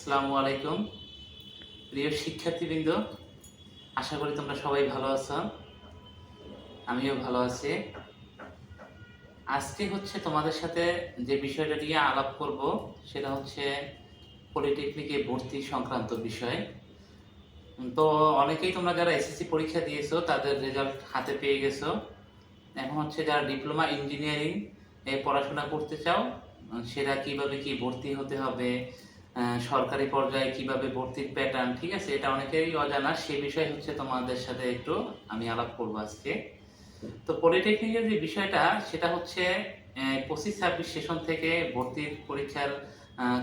আসসালামু আলাইকুম। প্রিয় শিক্ষার্থীবৃন্দ, আশা করি তোমরা সবাই ভালো আছো। আমিও ভালো আছি। আজকে হচ্ছে তোমাদের সাথে যে বিষয়টা নিয়ে আলাপ করব, সেটা হচ্ছে পলিটেকনিকে ভর্তি সংক্রান্ত বিষয়। তো অনেকেই তোমরা যারা এসএসসি পরীক্ষা দিয়েছ, তাদের রেজাল্ট হাতে পেয়ে গেছো। এখন হচ্ছে যারা ডিপ্লোমা ইঞ্জিনিয়ারিং এ পড়াশোনা করতে চাও, সেটা কীভাবে কি ভর্তি হতে হবে সরকারি পর্যায়ে কীভাবে ভর্তির প্যাটার্ন ঠিক আছে? এটা অনেকেরই অজানা। সে বিষয়ে হচ্ছে তোমাদের সাথে একটু আমি আলাপ করব আজকে। তো পলিটেকনিকের যে বিষয়টা, সেটা হচ্ছে পঁচিশ ছাব্বিশ সেশন থেকে ভর্তির পরীক্ষার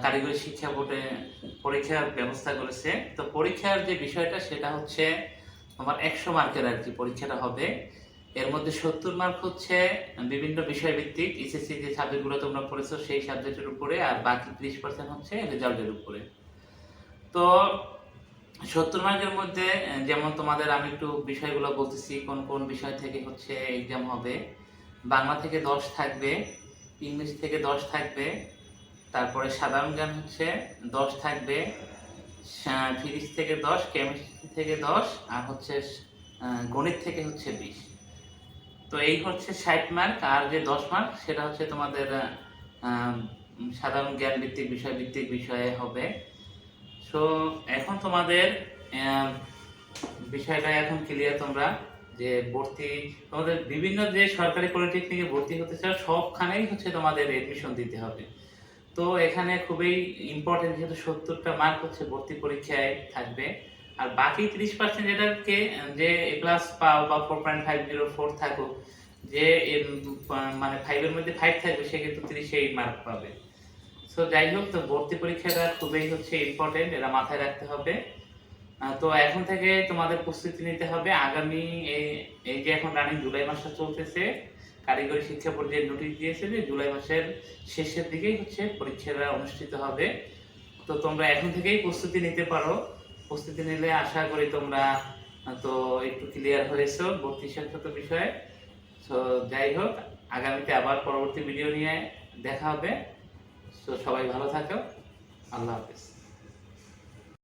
কারিগরি শিক্ষা বোর্ডে পরীক্ষার ব্যবস্থা করেছে। তো পরীক্ষার যে বিষয়টা, সেটা হচ্ছে তোমার একশো মার্কের আর কি পরীক্ষাটা হবে। এর মধ্যে সত্তর মার্ক হচ্ছে বিভিন্ন বিষয় ভিত্তিক এসএসসি যে সাবজেক্টগুলো তোমরা পড়েছো, সেই সাবজেক্টের উপরে আর বাকি ত্রিশ পার্সেন্ট হচ্ছে রেজাল্টের উপরে। তো সত্তর মার্কের মধ্যে যেমন তোমাদের আমি একটু বিষয়গুলো বলতেছি, কোন কোন বিষয় থেকে হচ্ছে এক্সাম হবে। বাংলা থেকে দশ থাকবে, ইংলিশ থেকে দশ থাকবে, তারপরে সাধারণ জ্ঞান হচ্ছে দশ থাকবে ফিজিক্স থেকে দশ কেমিস্ট্রি থেকে দশ, আর হচ্ছে গণিত থেকে হচ্ছে বিশ। তো এই হচ্ছে ষাট মার্ক আর যে দশ মার্ক সেটা হচ্ছে তোমাদের সাধারণ জ্ঞান ভিত্তিক বিষয়, ভিত্তিক বিষয়ে হবে। সো এখন তোমাদের বিষয়টা এখন ক্লিয়ার তোমরা, যে ভর্তি, তোমাদের বিভিন্ন যে সরকারি পলিটেকনিকে ভর্তি হতে চাও, সবখানেই হচ্ছে তোমাদের এডমিশন দিতে হবে। তো এখানে খুবই ইম্পর্টেন্ট যেহেতু সত্তরটা মার্ক হচ্ছে ভর্তি পরীক্ষায় থাকবে। আর বাকি ত্রিশ পার্সেন্ট যেটাকে, যে এ প্লাস পাও বা four point five zero four থাকুক, যে মানে ফাইভের মধ্যে ফাইভ থাকবে, সে কিন্তু ত্রিশে মার্ক পাবে। সো যাই হোক, তো ভর্তি পরীক্ষাটা খুবই হচ্ছে ইম্পর্টেন্ট এটা মাথায় রাখতে হবে। তো এখন থেকে তোমাদের প্রস্তুতি নিতে হবে। আগামী এই যে এখন রানিং জুলাই মাসটা চলতেছে, কারিগরি শিক্ষা বোর্ড যে নোটিশ দিয়েছে যে জুলাই মাসের শেষের দিকেই হচ্ছে পরীক্ষাটা অনুষ্ঠিত হবে। তো তোমরা এখন থেকেই প্রস্তুতি নিতে পারো। প্রস্তুতি নিলে আশা করি তোমরা তো একটু ক্লিয়ার হয়েছ ভর্তি সংক্রান্ত বিষয়ে। সো যাই হোক, আগামীতে আবার পরবর্তী ভিডিও নিয়ে দেখা হবে। তো সবাই ভালো থাকো। আল্লাহ হাফেজ।